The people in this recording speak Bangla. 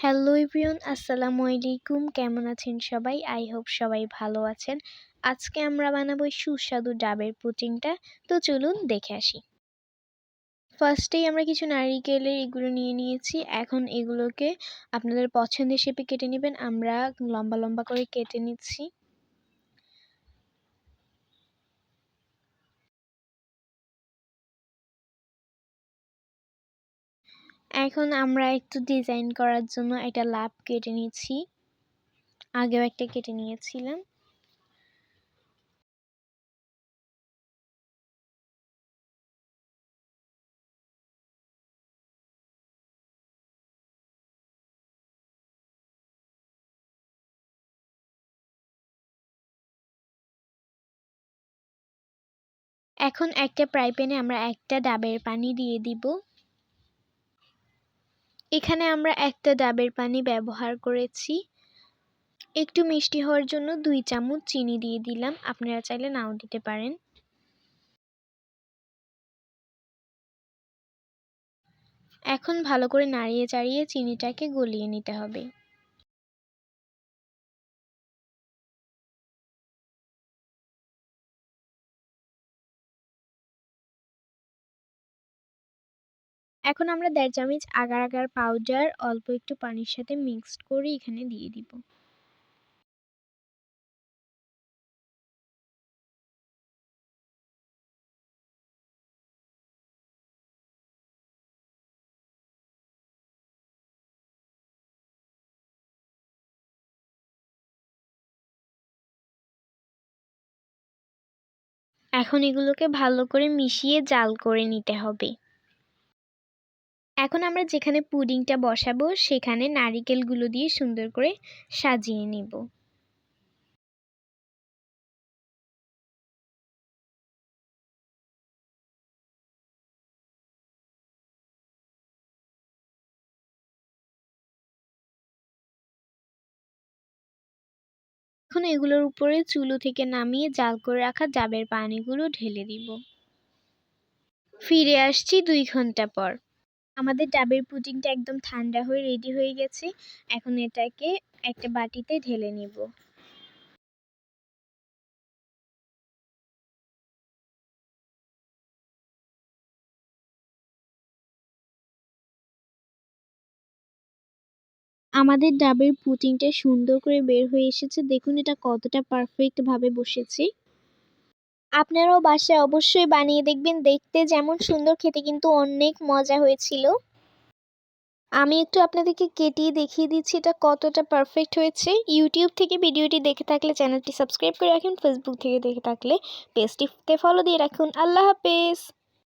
হ্যালো ইভিয়ন আসসালামু আলাইকুম। কেমন আছেন সবাই? আই হোপ সবাই ভালো আছেন। আজকে আমরা বানাবো সুস্বাদু ডাবের পুটিংটা তো চলুন দেখে আসি। ফার্স্টেই আমরা কিছু নারিকেলের এগুলো নিয়ে নিয়েছি। এখন এগুলোকে আপনাদের পছন্দের শেপে কেটে নেবেন। আমরা লম্বা লম্বা করে কেটে নিচ্ছি। এখন আমরা একটু ডিজাইন করার জন্য একটা লাভ কেটে নিচ্ছি। আগেও একটা কেটে নিয়েছিলাম। এখন একটা ফ্রাই প্যানে আমরা একটা ডাবের পানি দিয়ে দিব। এখানে আমরা একটা ডাবের পানি ব্যবহার করেছি। একটু মিষ্টি হওয়ার জন্য দুই চামচ চিনি দিয়ে দিলাম। আপনারা চাইলে নাও দিতে পারেন। এখন ভালো করে নাড়িয়ে চাড়িয়ে চিনিটাকে গলিয়ে নিতে হবে। এখন আমরা দেড় চামচ আগার আগার পাউডার অল্প একটু পানির সাথে মিক্সড করে এখানে দিয়ে দিব। এখন এগুলোকে ভালো করে মিশিয়ে জাল করে নিতে হবে। এখন আমরা যেখানে পুডিংটা বসাবো, সেখানে নারিকেলগুলো দিয়ে সুন্দর করে সাজিয়ে নিব। এখন এগুলোর উপরে চুলো থেকে নামিয়ে জাল করে রাখা জাবের পানিগুলো ঢেলে দিব। ফিরে আসছি দুই ঘণ্টা পর। আমাদের ডাবের পুডিংটা একদম ঠান্ডা হয়ে রেডি হয়ে গেছে। এখন এটাকে একটা বাটিতে ঢেলে নিব। আমাদের ডাবের পুটিংটা সুন্দর করে বের হয়ে এসেছে। দেখুন, এটা কতটা পারফেক্টভাবে বসেছে। আপনারাও বাসায় অবশ্যই বানিয়ে দেখবেন। দেখতে যেমন সুন্দর, খেতে কিন্তু অনেক মজা হয়েছিল। আমি একটু আপনাদেরকে কেটিয়ে দেখিয়ে দিচ্ছি এটা কতটা পারফেক্ট হয়েছে। ইউটিউব থেকে ভিডিওটি দেখে থাকলে চ্যানেলটি সাবস্ক্রাইব করে রাখুন ফেসবুক থেকে দেখে থাকলে পেজটিতে ফলো দিয়ে রাখুন। আল্লাহ হাফেজ!